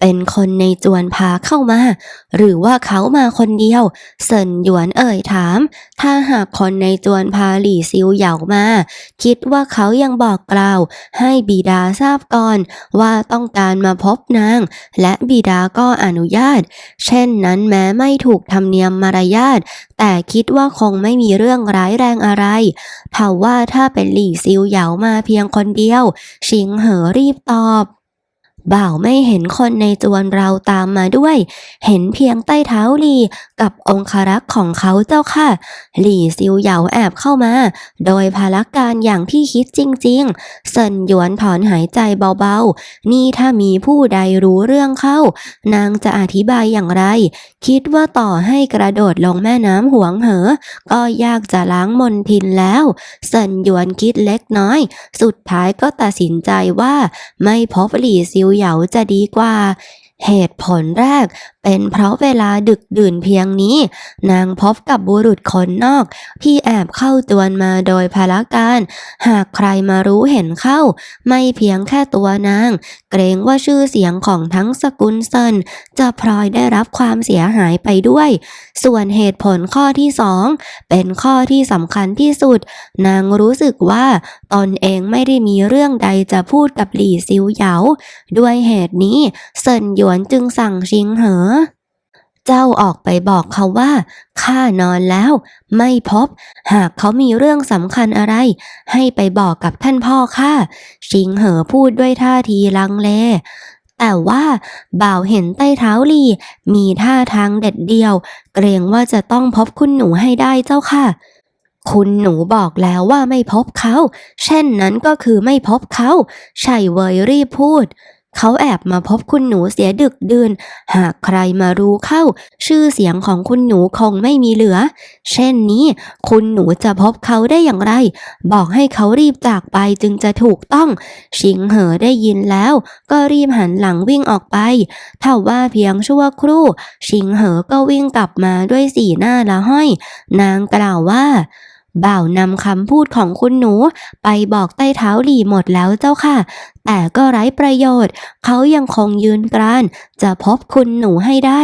เป็นคนในจวนพาเข้ามา หรือว่าเขามาคนเดียว เซินหยวนเอ่ยถาม ถ้าหากคนในจวนพาหลี่ซิวเหยามา คิดว่าเขายังบอกกล่าว ให้บิดาทราบก่อน ว่าต้องการมาพบนาง และบิดาก็อนุญาต เช่นนั้นแม้ไม่ถูกธรรมเนียมมารยาท แต่คิดว่าคงไม่มีเรื่องร้ายแรงอะไรเท่าว่าถ้าเป็นหลี่ซิวเหยามาเพียงคนเดียว ชิงเหอรีบตอบ บ่าวไม่เห็นคนในจวนเราตามมาด้วย เห็นเพียงใต้เท้าหลีกับองครักษ์ของเขาเจ้าค่ะ หลี่ซิวเหยาแอบเข้ามา โดยพาลักการอย่างที่คิดจริงๆ เซินหยวนถอนหายใจเบาๆ นี่ถ้ามีผู้ใดรู้เรื่องเข้า นางจะอธิบายอย่างไร คิดว่าต่อให้กระโดดลงแม่น้ำหวงเหอ ก็ยากจะล้างมนทินแล้ว เซินหยวนคิดเล็กน้อย สุดท้ายก็ตัดสินใจว่าไม่พบหลี่ซิวเหยาจะดีกว่า เหตุผลแรก เป็นเพราะเวลาดึกดื่นเพียงนี้ นางพบกับบุรุษคนนอก ที่แอบเข้าจวนมาโดยพละการ หากใครมารู้เห็นเข้า ไม่เพียงแค่ตัวนาง เกรงว่าชื่อเสียงของทั้งสกุลเซินจะพลอยได้รับความเสียหายไปด้วย ส่วนเหตุผลข้อที่สองเป็นข้อที่สำคัญที่สุด นางรู้สึกว่าตนเองไม่ได้มีเรื่องใดจะพูดกับหลี่ซิวเหยา ด้วยเหตุนี้เซินหยวนจึงสั่งชิงเหอ เจ้าออกไปบอกเขาว่าข้านอนแล้ว ไม่พบ หากเขามีเรื่องสำคัญอะไร ให้ไปบอกกับท่านพ่อข้าชิงเหอพูดด้วยท่าทีลังเลแต่ว่าบ่าวเห็นใต้เท้าลี มีท่าทางเด็ดเดียว เกรงว่าจะต้องพบคุณหนูให้ได้เจ้าค่ะ คุณหนูบอกแล้วว่าไม่พบเขา เช่นนั้นก็คือไม่พบเขาใช่เวยรีบพูด เขาแอบมาพบคุณหนูเสียดึกดื่น หากใครมารู้เข้า ชื่อเสียงของคุณหนูคงไม่มีเหลือ เช่นนี้ คุณหนูจะพบเขาได้อย่างไร บอกให้เขารีบจากไปจึงจะถูกต้อง ชิงเหอได้ยินแล้ว ก็รีบหันหลังวิ่งออกไปถ้าว่าเพียงชั่วครู่ ชิงเหอก็วิ่งกลับมาด้วยสีหน้าละห้อย นางกล่าวว่า บ่าวนำคำพูดของคุณหนูไปบอกใต้เท้าหลี่หมดแล้วเจ้าค่ะ แต่ก็ไร้ประโยชน์ เขายังคงยืนกราน จะพบคุณหนูให้ได้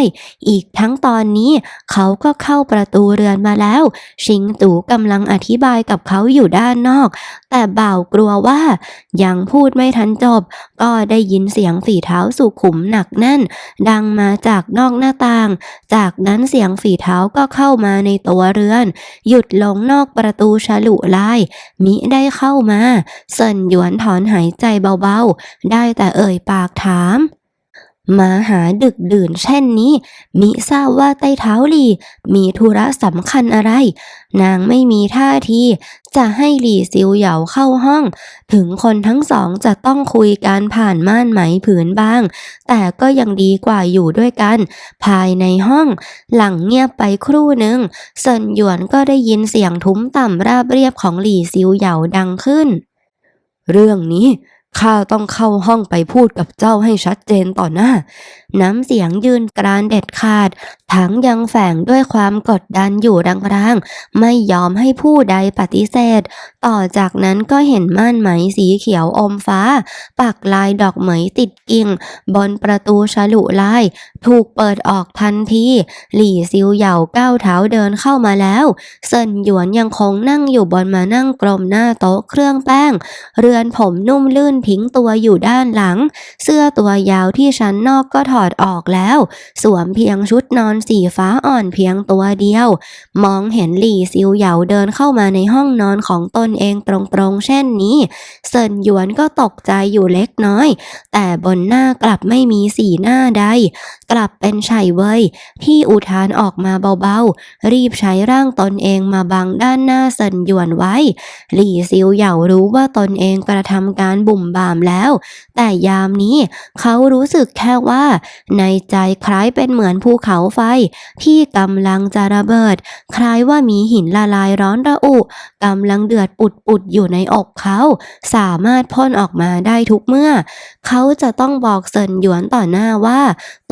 อีกทั้งตอนนี้ เขาก็เข้าประตูเรือนมาแล้ว ชิงตู่กำลังอธิบายกับเขาอยู่ด้านนอก แต่บ่าวกลัวว่า ยังพูดไม่ทันจบ ก็ได้ยินเสียงฝีเท้าสุขุมหนักแน่น ดังมาจากนอกหน้าต่าง จากนั้นเสียงฝีเท้าก็เข้ามาในตัวเรือน หยุดลงนอกประตูฉลุลาย มิได้เข้ามา เซินหยวนถอนหายใจเบาๆ ได้แต่เอ่ยปากถาม มาหาดึกดื่นเช่นนี้ มิทราบว่าใต้เท้าหลีมีธุระสำคัญอะไร นางไม่มีท่าที จะให้หลี่ซิวเหยาเข้าห้อง ถึงคนทั้งสองจะต้องคุยกันผ่านม่านไหมผืนบ้าง แต่ก็ยังดีกว่าอยู่ด้วยกัน ภายในห้อง หลังเงียบไปครู่หนึ่งเซินหยวนก็ได้ยินเสียงทุ้มต่ำราบเรียบของหลี่ซิวเหยาดังขึ้น เรื่องนี้ ข้าต้องเข้าห้องไปพูดกับเจ้าให้ชัดเจนต่อหน้า น้ำเสียงยืนกรานเด็ดขาด ทั้งยังแฝงด้วยความกดดันอยู่รางๆ ไม่ยอมให้ผู้ใดปฏิเสธ ต่อจากนั้นก็เห็นม่านไหมสีเขียวอมฟ้า ปักลายดอกเหมยติดกิ่ง บนประตูฉลุลาย ถูกเปิดออกทันที หลี่ซิวเหย่าก้าวเท้าเดินเข้ามาแล้วเซินหยวนยังคงนั่งอยู่บนมานั่งกลมหน้าโต๊ะเครื่องแป้ง เรือนผมนุ่มลื่นทิ้งตัวอยู่ด้านหลัง เสื้อตัวยาวที่ชั้นนอกก็ถอดออกแล้ว สวมเพียงชุดนอนสีฟ้าอ่อนเพียงตัวเดียว มองเห็นหลี่ซิวเหยาเดินเข้ามาในห้องนอนของตนเองตรงๆ เช่นนี้ เซินหยวนก็ตกใจอยู่เล็กน้อย แต่บนหน้ากลับไม่มีสีหน้าใด กลับเป็นไฉเว่ยที่อุทานออกมาเบาๆ รีบใช้ร่างตนเองมาบังด้านหน้าเซินหยวนไว้ หลี่ซิวเหยารู้ว่าตนเองกระทำการบุ่มบามแล้ว แต่ยามนี้เขารู้สึกแค่ว่า ในใจคล้ายเป็นเหมือนภูเขาไฟ ที่กำลังจะระเบิด คล้ายว่ามีหินละลายร้อนระอุกำลังเดือดปุดปุดอยู่ในอกเขา สามารถพ่นออกมาได้ทุกเมื่อ เขาจะต้องบอกเซินหยวนต่อหน้าว่า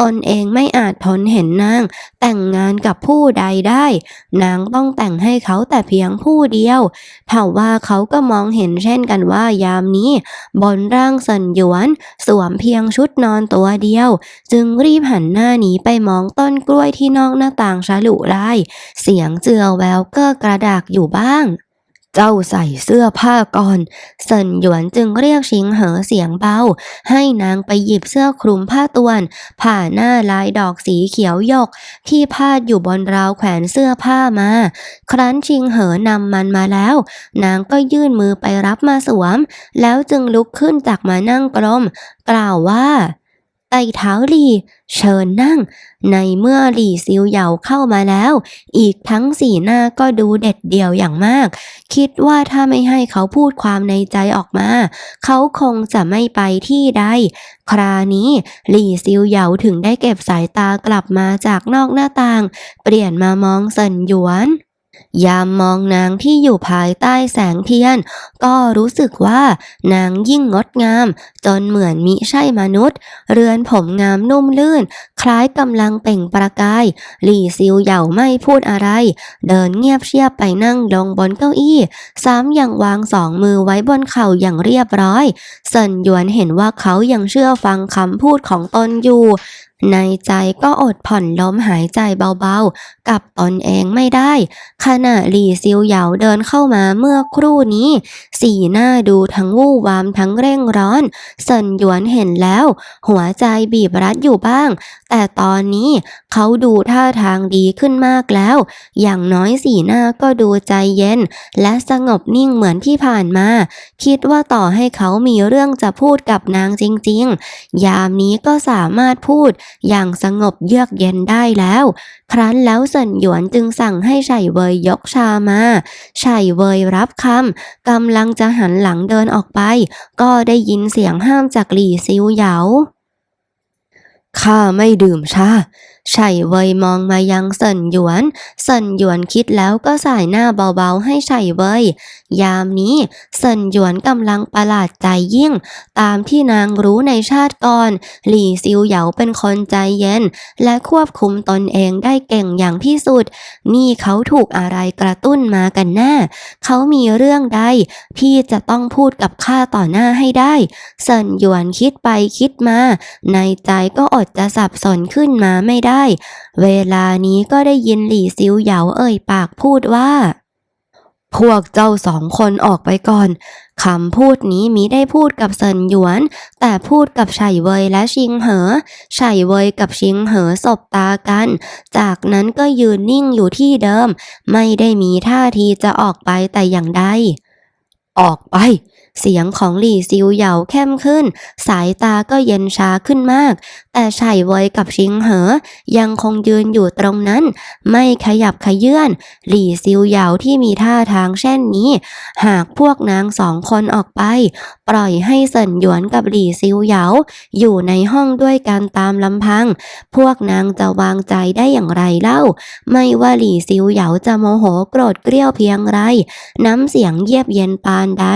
ตนเองไม่อาจทนเห็นนาง แต่งงานกับผู้ใดได้ นางต้องแต่งให้เขาแต่เพียงผู้เดียวเท่าว่าเขาก็มองเห็นเช่นกันว่ายามนี้ บนร่างสันหยวน สวมเพียงชุดนอนตัวเดียว จึงรีบหันหน้าหนีไปมองต้นกล้วยที่นอกหน้าต่างฉลุไร่เสียงเจือแววก็กระดากอยู่บ้าง เจ้าใส่เสื้อผ้าก่อนเซินหยวนจึงเรียกชิงเหอเสียงเบา ให้นางไปหยิบเสื้อคลุมผ้าตวน ผ่าหน้าลายดอกสีเขียวหยก ที่พาดอยู่บนราวแขวนเสื้อผ้ามา ครั้นชิงเหอนำมันมาแล้ว นางก็ยื่นมือไปรับมาสวม แล้วจึงลุกขึ้นจากมานั่งกลม กล่าวว่า ไต่เท้าหลี่ เชิญนั่ง ในเมื่อหลี่ซิวเหยาเข้ามาแล้ว อีกทั้งสีหน้าก็ดูเด็ดเดี่ยวอย่างมาก คิดว่าถ้าไม่ให้เขาพูดความในใจออกมา เขาคงจะไม่ไปที่ใด ครานี้หลี่ซิวเหยาถึงได้เก็บสายตากลับมาจากนอกหน้าต่าง เปลี่ยนมามองเซินหยวน ยามมองนางที่อยู่ภายใต้แสงเทียน ก็รู้สึกว่านางยิ่งงดงาม จนเหมือนมิใช่มนุษย์ เรือนผมงามนุ่มลื่น คล้ายกำลังเปล่งประกาย หลี่ซิวเหยาไม่พูดอะไร เดินเงียบเชียบไปนั่งลงบนเก้าอี้ซ้ำยังวางสองมือไว้บนเข่าอย่างเรียบร้อยเซินหยวนเห็นว่าเขายังเชื่อฟังคำพูดของตนอยู่ในใจก็อดผ่อนลมหายใจเบาๆ กับตนเองไม่ได้ ขณะหลี่ซิวเหยาเดินเข้ามาเมื่อครู่นี้ สีหน้าดูทั้งวู่วามทั้งเร่งร้อน เซินหยวนเห็นแล้ว หัวใจบีบรัดอยู่บ้างแต่ตอนนี้เขาดูท่าทางดีขึ้นมากแล้ว อย่างน้อยสีหน้าก็ดูใจเย็น และสงบนิ่งเหมือนที่ผ่านมา คิดว่าต่อให้เขามีเรื่องจะพูดกับนางจริงๆ ยามนี้ก็สามารถพูดอย่างสงบเยือกเย็นได้แล้ว ครั้นแล้วเซินหยวนจึงสั่งให้ไฉเวยยกชามาไฉเวยรับคำกำลังจะหันหลังเดินออกไป ก็ได้ยินเสียงห้ามจากหลี่ซิวเหยา ข้าไม่ดื่มชา ไฉเวยมองมายังเซินหยวน เซินหยวนคิดแล้วก็สายหน้าเบาๆให้ไฉเวย ยามนี้เซินหยวนกำลังประหลาดใจยิ่ง ตามที่นางรู้ในชาติก่อน หลี่ซิวเหยาเป็นคนใจเย็น และควบคุมตนเองได้เก่งอย่างที่สุด นี่เขาถูกอะไรกระตุ้นมากันแน่ เขามีเรื่องใดที่จะต้องพูดกับข้าต่อหน้าให้ได้ เซินหยวนคิดไปคิดมา ในใจก็อดจะสับสนขึ้นมาไม่ได้เวลานี้ก็ได้ยินหลี่ซิวเหยาเอ่ยปากพูดว่า พวกเจ้าสองคนออกไปก่อนคำพูดนี้มิได้พูดกับเซินหยวน แต่พูดกับไฉเวยและชิงเหอไฉเวยกับชิงเหอสบตากัน จากนั้นก็ยืนนิ่งอยู่ที่เดิม ไม่ได้มีท่าทีจะออกไปแต่อย่างใดออกไป เสียงของหลี่ซิวเหยาเข้มขึ้น สายตาก็เย็นชาขึ้นมากแต่ไฉเวยกับชิงเหอ ยังคงยืนอยู่ตรงนั้น ไม่ขยับขยื่น หลี่ซิวเหยาที่มีท่าทางเช่นนี้ หากพวกนางสองคนออกไป ปล่อยให้เซินหยวนกับหลี่ซิวเหยาอยู่ในห้องด้วยกันตามลำพัง พวกนางจะวางใจได้อย่างไรเล่า ไม่ว่าหลี่ซิวเหยาจะโมโหโกรธเกรี้ยวเพียงไร น้ำเสียงเยียบเย็นปานใด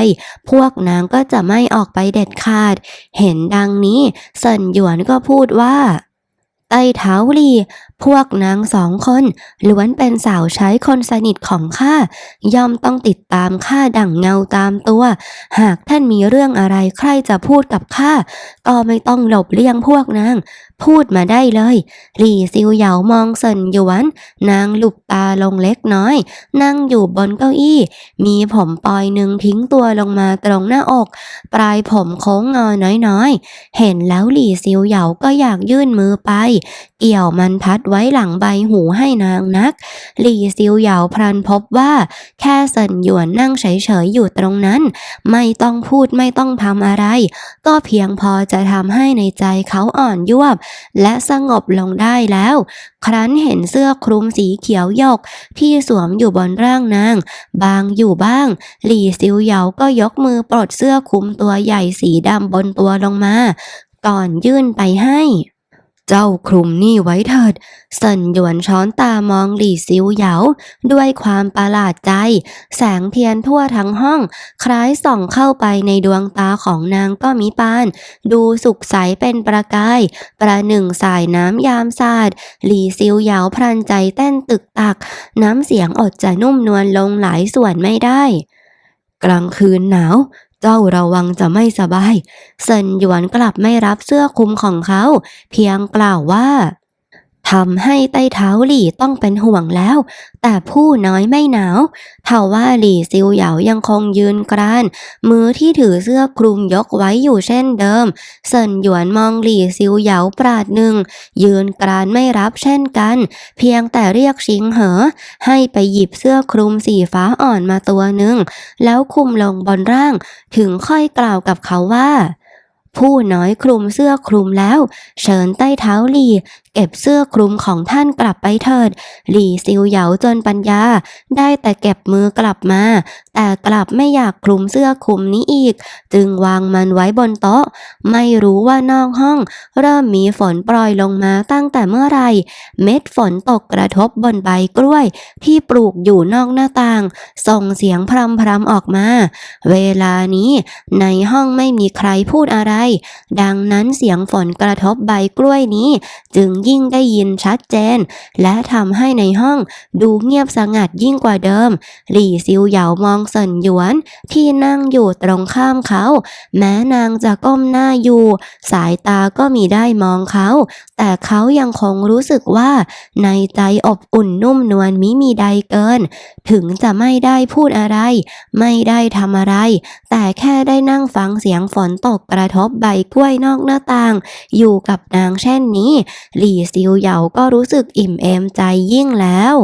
พวกนางก็จะไม่ออกไปเด็ดขาด เห็นดังนี้เซินหยวนก็พูดว่า ไต้เท้าหลี พวกนางสองคนล้วนเป็นสาวใช้คนสนิทของข้าย่อมต้องติดตามข้าดั่งเงาตามตัว หากท่านมีเรื่องอะไรใครจะพูดกับข้าก็ไม่ต้องหลบเลี่ยงพวกนาง พูดมาได้เลย หลี่ซิวเหยามองเซินหยวน นางหลุบตาลงเล็กน้อย นั่งอยู่บนเก้าอี้ มีผมปลอยหนึ่งทิ้งตัวลงมาตรงหน้าอก ปลายผมโค้งงอน้อยๆ เห็นแล้วหลี่ซิวเหยาก็อยากยื่นมือไป เกี่ยวมันพัดไว้หลังใบหูให้นางนัก หลี่ซิวเหยาพลันพบว่า แค่เซินหยวนนั่งเฉยๆอยู่ตรงนั้น ไม่ต้องพูดไม่ต้องทำอะไร ก็เพียงพอจะทำให้ในใจเขาอ่อนยวบและสงบลงได้แล้ว ครั้นเห็นเสื้อคลุมสีเขียวหยกที่สวมอยู่บนร่างนาง บางอยู่บ้าง หลี่ซิวเหยาก็ยกมือปลดเสื้อคลุมตัวใหญ่สีดำบนตัวลงมา ก่อนยื่นไปให้ เจ้าคลุมนี่ไว้เถิดเซินหยวนช้อนตามองหลี่ซิวเหยาด้วยความประหลาดใจ แสงเทียนทั่วทั้งห้อง คล้ายส่องเข้าไปในดวงตาของนางก็มิปาน ดูสุขใสเป็นประกาย ประหนึ่งสายน้ำยามสาด หลี่ซิวเหยาพลันใจเต้นตึกตัก น้ำเสียงอดจะนุ่มนวลลงหลายส่วนไม่ได้ กลางคืนหนาว จ้าระวังจะไม่สบายเซินหยวนกลับไม่รับเสื้อคลุมของเขา เพียงกล่าวว่า ทำให้ใต้เท้าหลี่ต้องเป็นห่วงแล้ว แต่ผู้น้อยไม่หนาวเท่าว่าหลี่ซิวเหยายังคงยืนกราน มือที่ถือเสื้อคลุมยกไว้อยู่เช่นเดิม เซินหยวนมองหลี่ซิวเหยาปราดหนึ่ง ยืนกรานไม่รับเช่นกัน เพียงแต่เรียกชิงเหอ ให้ไปหยิบเสื้อคลุมสีฟ้าอ่อนมาตัวหนึ่ง แล้วคลุมลงบนร่าง ถึงค่อยกล่าวกับเขาว่า ผู้น้อยคลุมเสื้อคลุมแล้ว เชิญใต้เท้าหลีเก็บเสื้อคลุมของท่านกลับไปเถิด หลีซิวเหยาจนปัญญา ได้แต่เก็บมือกลับมา แต่กลับไม่อยากคลุมเสื้อคลุมนี้อีก จึงวางมันไว้บนโต๊ะ ไม่รู้ว่านอกห้อง เริ่มมีฝนโปรยลงมาตั้งแต่เมื่อไรเม็ดฝนตกกระทบบนใบกล้วย ที่ปลูกอยู่นอกหน้าต่าง ส่งเสียงพรำพรำๆออกมา เวลานี้ในห้องไม่มีใครพูดอะไร ดังนั้นเสียงฝนกระทบใบกล้วยนี้ จึงยิ่งได้ยินชัดเจน และทำให้ในห้องดูเงียบสงัดยิ่งกว่าเดิม หลี่ซิวเหยามองเซินหยวนที่นั่งอยู่ตรงข้ามเขา แม้นางจะก้มหน้าอยู่ สายตาก็มีได้มองเขา แต่เขายังคงรู้สึกว่า ในใจอบอุ่นนุ่มนวลมิมีใดเกิน ถึงจะไม่ได้พูดอะไร ไม่ได้ทำอะไร แต่แค่ได้นั่งฟังเสียงฝนตกกระทบใบกล้วยนอกหน้าต่าง อยู่กับนางเช่นนี้ หลี่ซิวเหยาก็รู้สึกอิ่มเอมใจยิ่งแล้ว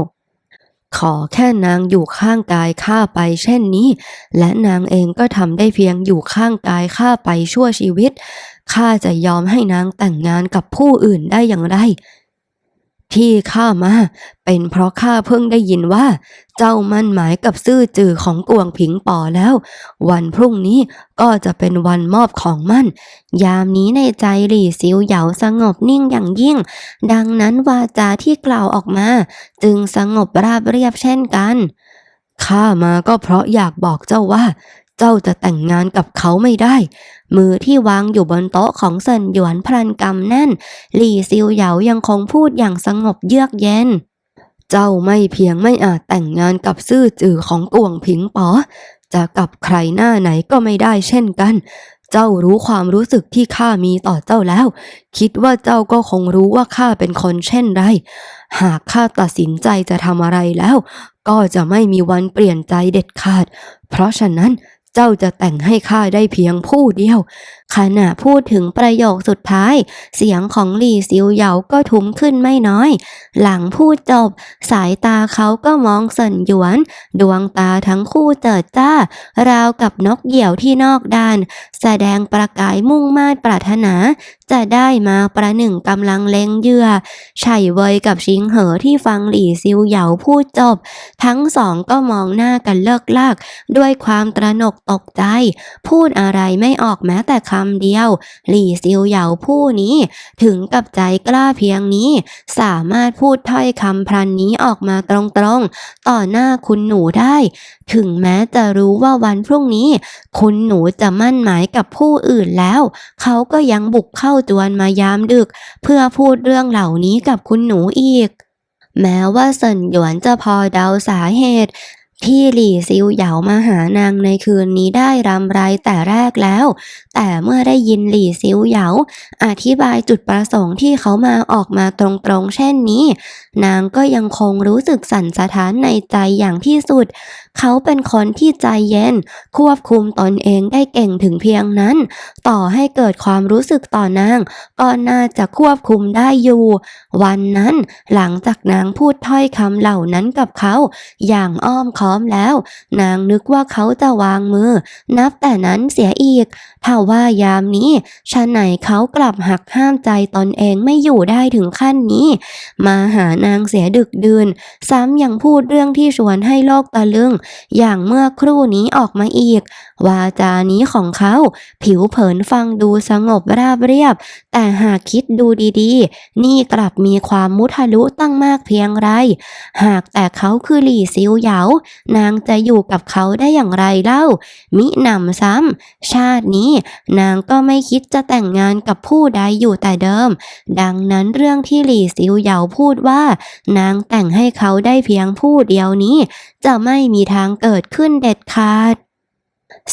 ขอแค่นางอยู่ข้างกายข้าไปเช่นนี้ และนางเองก็ทำได้เพียงอยู่ข้างกายข้าไปชั่วชีวิตข้าจะยอมให้นางแต่งงานกับผู้อื่นได้อย่างไร ที่ข้ามา เป็นเพราะข้าเพิ่งได้ยินว่า เจ้ามั่นหมายกับซื่อจือของกวงผิงป่อแล้ว วันพรุ่งนี้ก็จะเป็นวันมอบของมั่น ยามนี้ในใจหลี่ซิวเหยาสงบนิ่งอย่างยิ่ง ดังนั้นวาจาที่กล่าวออกมา จึงสงบราบเรียบเช่นกันข้ามาก็เพราะอยากบอกเจ้าว่า เจ้าจะแต่งงานกับเขาไม่ได้ มือที่วางอยู่บนโต๊ะของเซินหยวนพลันกำแน่น หลี่ซิวเหยายังคงพูดอย่างสงบเยือกเย็น เจ้าไม่เพียงไม่อาจแต่งงานกับซื่อจือของกวงผิงป๋อ จะกับใครหน้าไหนก็ไม่ได้เช่นกันเจ้ารู้ความรู้สึกที่ข้ามีต่อเจ้าแล้ว คิดว่าเจ้าก็คงรู้ว่าข้าเป็นคนเช่นไร หากข้าตัดสินใจจะทำอะไรแล้ว ก็จะไม่มีวันเปลี่ยนใจเด็ดขาด เพราะฉะนั้น เจ้าจะแต่งให้ข้าได้เพียงผู้เดียว ขณะพูดถึงประโยคสุดท้าย เสียงของหลี่ซิวเหยาก็ทุ้มขึ้นไม่น้อย หลังพูดจบ สายตาเขาก็มองเซินหยวน ดวงตาทั้งคู่เจิดจ้า ราวกับนกเหยี่ยวที่นอกด่าน แสดงประกายมุ่งมา่ปรารถนาจะได้มาประหนึ่งกำลังเล็งเหยื่อไฉเวยกับชิงเหอที่ฟังหลี่ซิวเหยาพูดจบ ทั้งสองก็มองหน้ากันเลิกลาก ด้วยความตระหนกตกใจ พูดอะไรไม่ออกแม้แต่คำเดียว หลี่ซิวเหยาผู้นี้ ถึงกับใจกล้าเพียงนี้ สามารถพูดถ้อยคำพลันนี้ออกมาตรงๆ ต่อหน้าคุณหนูได้ ถึงแม้จะรู้ว่าวันพรุ่งนี้ คุณหนูจะมั่นหมายกับผู้อื่นแล้ว เขาก็ยังบุกเข้าจวนมายามดึก เพื่อพูดเรื่องเหล่านี้กับคุณหนูอีก แม้ว่าเซินหยวนจะพอเดาสาเหตุ ที่หลี่ซิวเหยามาหานางในคืนนี้ได้รำไรแต่แรกแล้ว แต่เมื่อได้ยินหลี่ซิวเหยาอธิบายจุดประสงค์ที่เขามาออกมาตรงๆ เช่นนี้ นางก็ยังคงรู้สึกสั่นสะท้านในใจอย่างที่สุด เขาเป็นคนที่ใจเย็น ควบคุมตนเองได้เก่งถึงเพียงนั้น ต่อให้เกิดความรู้สึกต่อนางก็น่าจะควบคุมได้อยู่ วันนั้นหลังจากนางพูดถ้อยคำเหล่านั้นกับเขา อย่างอ้อมค้อมแล้ว นางนึกว่าเขาจะวางมือ นับแต่นั้นเสียอีกถ้าว่ายามนี้ชะไหนเขากลับหักห้ามใจตนเองไม่อยู่ได้ถึงขั้นนี้ มาหานางเสียดึกดื่น ซ้ำยังพูดเรื่องที่ชวนให้โลกตะลึง อย่างเมื่อครู่นี้ออกมาอีก วาจานี้ของเขาผิวเผินฟังดูสงบราบเรียบ แต่หากคิดดูดีๆ นี่กลับมีความมุทะลุตั้งมากเพียงไร หากแต่เขาคือหลี่ซิวเหยานางจะอยู่กับเขาได้อย่างไรเล่า มิหนำซ้ำชาตินี้ นางก็ไม่คิดจะแต่งงานกับผู้ใดอยู่แต่เดิม ดังนั้นเรื่องที่หลี่ซิวเหยาพูดว่า นางแต่งให้เขาได้เพียงผู้เดียวนี้ จะไม่มีทางเกิดขึ้นเด็ดขาด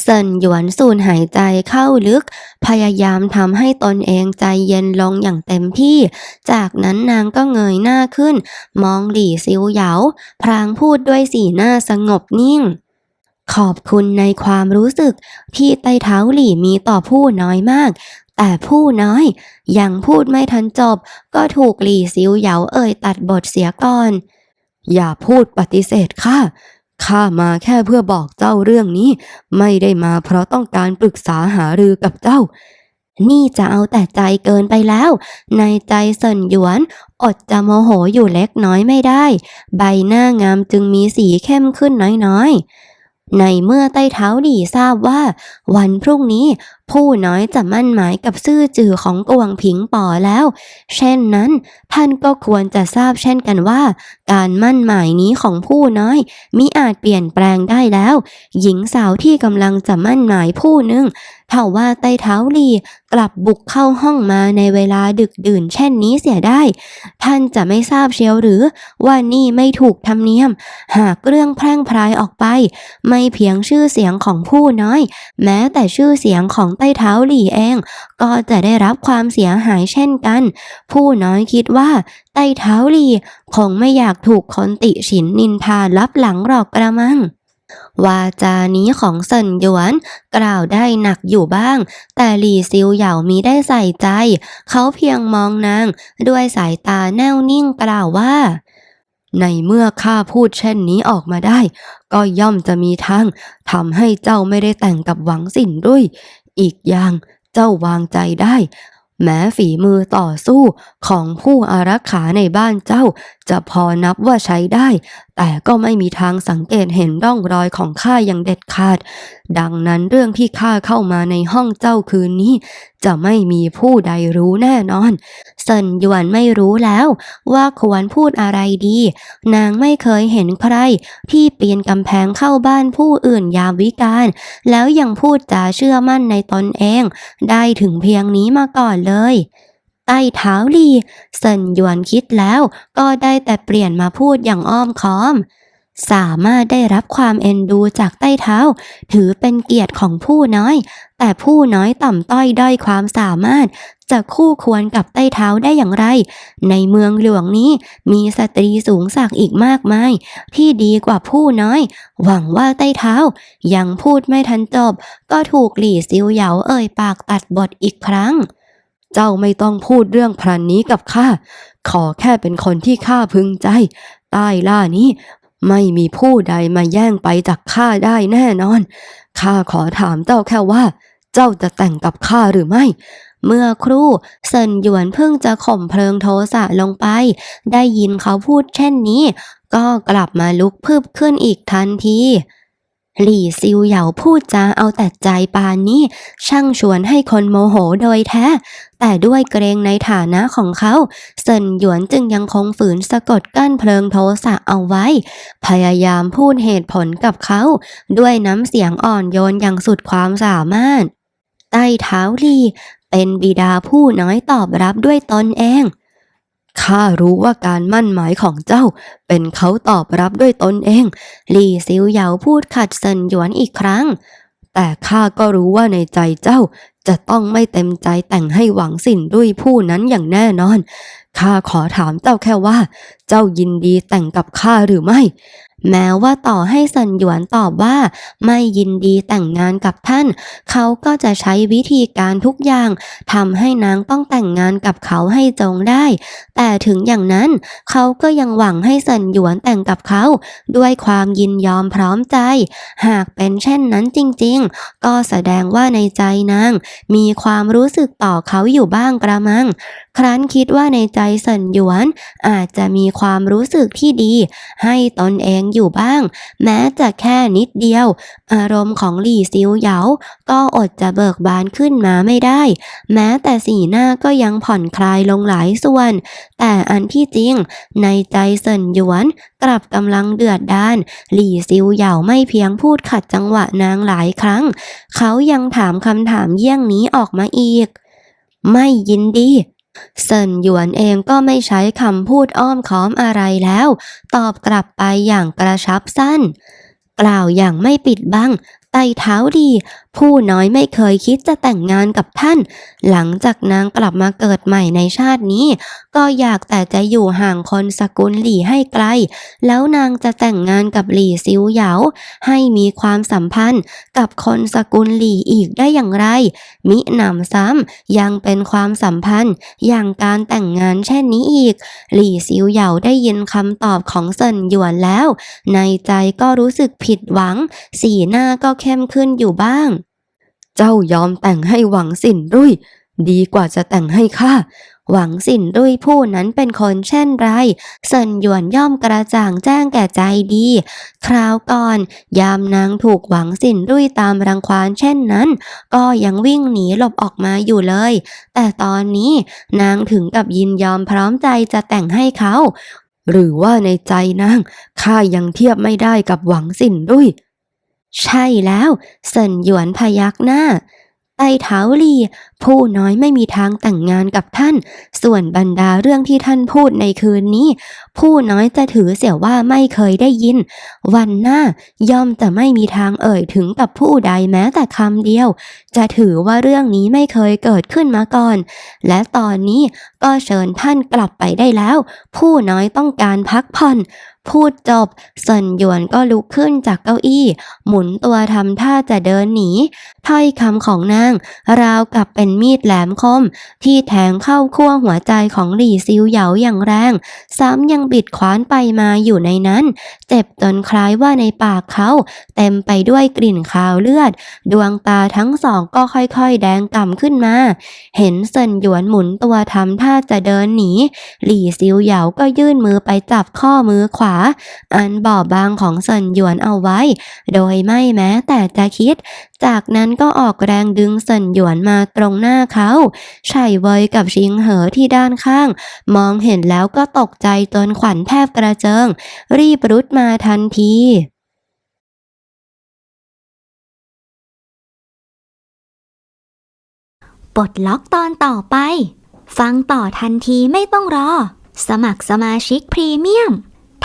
เซินหยวนสูดหายใจเข้าลึก พยายามทำให้ตนเองใจเย็นลงอย่างเต็มที่ จากนั้นนางก็เงยหน้าขึ้น มองหลี่ซิวเหยา พรางพูดด้วยสีหน้าสงบนิ่ง ขอบคุณในความรู้สึกที่ไต้เท้าหลี่มีต่อผู้น้อยมาก แต่ผู้น้อยยังพูดไม่ทันจบ ก็ถูกหลี่ซิวเหยาเอ่ยตัดบทเสียก่อน อย่าพูดปฏิเสธข้า ข้ามาแค่เพื่อบอกเจ้าเรื่องนี้ ไม่ได้มาเพราะต้องการปรึกษาหารือกับเจ้า นี่จะเอาแต่ใจเกินไปแล้ว ในใจเซินหยวน อดจะโมโหอยู่เล็กน้อยไม่ได้ ใบหน้างามจึงมีสีเข้มขึ้นน้อยๆในเมื่อใต้เท้าดีทราบว่า วันพรุ่งนี้ ผู้น้อยจะมั่นหมายกับซื่อจือของกวงผิงป่อแล้ว เช่นนั้นท่านก็ควรจะทราบเช่นกันว่า การมั่นหมายนี้ของผู้น้อยมิอาจเปลี่ยนแปลงได้แล้ว หญิงสาวที่กำลังจะมั่นหมายผู้หนึ่งเท่าว่าไต้เท้าหลีกลับบุกเข้าห้องมาในเวลาดึกดื่นเช่นนี้เสียได้ ท่านจะไม่ทราบเชียวหรือว่านี่ไม่ถูกธรรมเนียม หากเรื่องแพร่งพรายออกไป ไม่เพียงชื่อเสียงของผู้น้อย แม้แต่ชื่อเสียงของไต้เท้าหลี่เอง ก็จะได้รับความเสียหายเช่นกัน ผู้น้อยคิดว่าไต้เท้าหลี่คงไม่อยากถูกคนติฉินนินทาลับหลังหรอกกระมังวาจานี้ของเซินหยวน กล่าวได้หนักอยู่บ้าง แต่หลี่ซิวเหยามีได้ใส่ใจ เขาเพียงมองนาง ด้วยสายตาแน่วนิ่งกล่าวว่า ในเมื่อข้าพูดเช่นนี้ออกมาได้ ก็ย่อมจะมีทางทำให้เจ้าไม่ได้แต่งกับหวังสินด้วย อีกอย่างเจ้าวางใจได้ แม้ฝีมือต่อสู้ของผู้อารักขาในบ้านเจ้า จะพอนับว่าใช้ได้ แต่ก็ไม่มีทางสังเกตเห็นร่องรอยของข้าอย่างเด็ดขาด ดังนั้นเรื่องที่ข้าเข้ามาในห้องเจ้าคืนนี้ จะไม่มีผู้ใดรู้แน่นอนเซินหยวนไม่รู้แล้ว ว่าควรพูดอะไรดี นางไม่เคยเห็นใคร ที่ปีนกำแพงเข้าบ้านผู้อื่นยามวิกาลแล้วยังพูดจาเชื่อมั่นในตนเอง ได้ถึงเพียงนี้มาก่อนเลย ใต้เท้าลีเซินหยวนคิดแล้วก็ได้แต่เปลี่ยนมาพูดอย่างอ้อมค้อม สามารถได้รับความเอ็นดูจากใต้เท้า ถือเป็นเกียรติของผู้น้อย แต่ผู้น้อยต่ำต้อยด้อยความสามารถ จะคู่ควรกับใต้เท้าได้อย่างไร ในเมืองหลวงนี้มีสตรีสูงสักอีกมากมาย ที่ดีกว่าผู้น้อย หวังว่าใต้เท้า ยังพูดไม่ทันจบ ก็ถูกหลี่ซิวเหยาเอ่ยปากตัดบทอีกครั้ง เจ้าไม่ต้องพูดเรื่องพรันนี้กับข้า ขอแค่เป็นคนที่ข้าพึงใจ ใต้ล่านี้ ไม่มีผู้ใดมาแย่งไปจากข้าได้แน่นอน ข้าขอถามเจ้าแค่ว่า เจ้าจะแต่งกับข้าหรือไม่ เมื่อครู่เซินหยวนเพิ่งจะข่มเพลิงโทสะลงไป ได้ยินเขาพูดเช่นนี้ ก็กลับมาลุกพึบขึ้นอีกทันที หลี่ซิวเหยาพูดจาเอาแต่ใจปานนี้ ช่างชวนให้คนโมโหโดยแท้ แต่ด้วยเกรงในฐานะของเขาเซินหยวนจึงยังคงฝืนสะกดกั้นเพลิงโทสะเอาไว้ พยายามพูดเหตุผลกับเขา ด้วยน้ำเสียงอ่อนโยนอย่างสุดความสามารถ ใต้เท้าลีเป็นบิดาผู้น้อยตอบรับด้วยตนเอง ข้ารู้ว่าการมั่นหมายของเจ้า เป็นเขาตอบรับด้วยตนเอง ลี่ซิวเหยาพูดขัดเซินหยวนอีกครั้ง แต่ข้าก็รู้ว่าในใจเจ้าจะต้องไม่เต็มใจแต่งให้หวังสินด้วยผู้นั้นอย่างแน่นอน ข้าขอถามเจ้าแค่ว่า เจ้ายินดีแต่งกับข้าหรือไม่ แม้ว่าต่อให้สันหยวนตอบว่า ไม่ยินดีแต่งงานกับท่าน เขาก็จะใช้วิธีการทุกอย่างทำให้นางต้องแต่งงานกับเขาให้จงได้ แต่ถึงอย่างนั้นเขาก็ยังหวังให้สันหยวนแต่งกับเขา ด้วยความยินยอมพร้อมใจ หากเป็นเช่นนั้นจริงๆ ก็แสดงว่าในใจนาง มีความรู้สึกต่อเขาอยู่บ้างกระมังครั้นคิดว่าในใจสันหยวน อาจจะมีความรู้สึกที่ดี ให้ตนเองอยู่บ้าง แม้จะแค่นิดเดียว อารมณ์ของหลี่ซิวเหยา ก็อดจะเบิกบานขึ้นมาไม่ได้ แม้แต่สีหน้าก็ยังผ่อนคลายลงหลายส่วน แต่อันที่จริง ในใจเซินหยวน กลับกำลังเดือดดาน หลี่ซิวเหยาไม่เพียงพูดขัดจังหวะนางหลายครั้ง เขายังถามคำถามเยี่ยงนี้ออกมาอีก ไม่ยินดี เซินหยวนเองก็ไม่ใช้คำพูดอ้อมค้อมอะไรแล้ว ตอบกลับไปอย่างกระชับสั้น กล่าวอย่างไม่ปิดบัง ต่เท้าดี ผู้น้อยไม่เคยคิดจะแต่งงานกับท่าน หลังจากนางกลับมาเกิดใหม่ในชาตินี้ ก็อยากแต่จะอยู่ห่างคนสกุลหลี่ให้ไกล แล้วนางจะแต่งงานกับหลี่ซิวเหยาให้มีความสัมพันธ์กับคนสกุลหลี่อีกได้อย่างไร มิหนำซ้ำยังเป็นความสัมพันธ์อย่างการแต่งงานเช่นนี้อีก หลี่ซิวเหยาได้ยินคำตอบของเซินหยวนแล้ว ในใจก็รู้สึกผิดหวัง สีหน้าก็เข้มขึ้นอยู่บ้าง เจ้ายอมแต่งให้หวังสินรุ่ย ดีกว่าจะแต่งให้ข้าหวังสินรุ่ยผู้นั้นเป็นคนเช่นไรเซินหยวนย่อมกระจ่างแจ้งแก่ใจดี คราวก่อน ยามนางถูกหวังสินรุ่ยตามรังควานเช่นนั้น ก็ยังวิ่งหนีหลบออกมาอยู่เลย แต่ตอนนี้นางถึงกับยินยอมพร้อมใจจะแต่งให้เขา หรือว่าในใจนางข้ายังเทียบไม่ได้กับหวังสินรุ่ย ใช่แล้วเซินหยวนพยักหน้าไต้เท้าลีผู้น้อยไม่มีทางแต่งงานกับท่าน ส่วนบรรดาเรื่องที่ท่านพูดในคืนนี้ ผู้น้อยจะถือเสียว่าไม่เคยได้ยิน วันหน้าย่อมจะไม่มีทางเอ่ยถึงกับผู้ใดแม้แต่คำเดียว จะถือว่าเรื่องนี้ไม่เคยเกิดขึ้นมาก่อน และตอนนี้ก็เชิญท่านกลับไปได้แล้ว ผู้น้อยต้องการพักผ่อน พูดจบเซินหยวนก็ลุกขึ้นจากเก้าอี้ หมุนตัวทำท่าจะเดินหนีถ้อยคำของนาง ราวกับเป็นมีดแหลมคม ที่แทงเข้าขั้วหัวใจของหลี่ซิวเหยาอย่างแรง ซ้ำยังบิดขวานไปมาอยู่ในนั้น เจ็บจนคล้ายว่าในปากเขา เต็มไปด้วยกลิ่นคาวเลือด ดวงตาทั้งสองก็ค่อยๆ แดงก่ำขึ้นมา เห็นเซินหยวนหมุนตัวทำท่าจะเดินหนี หลี่ซิวเหยาก็ยื่นมือไปจับข้อมือขวาอันบอบบางของเซินหยวนเอาไว้ โดยไม่แม้แต่จะคิด จากนั้นก็ออกแรงดึงเซินหยวนมาตรงหน้าเขาไฉเวยกับชิงเหอที่ด้านข้าง มองเห็นแล้วก็ตกใจจนขวัญแทบกระเจิง รีบรุดมาทันทีปลดล็อกตอนต่อไป ฟังต่อทันทีไม่ต้องรอ สมัครสมาชิกพรีเมียม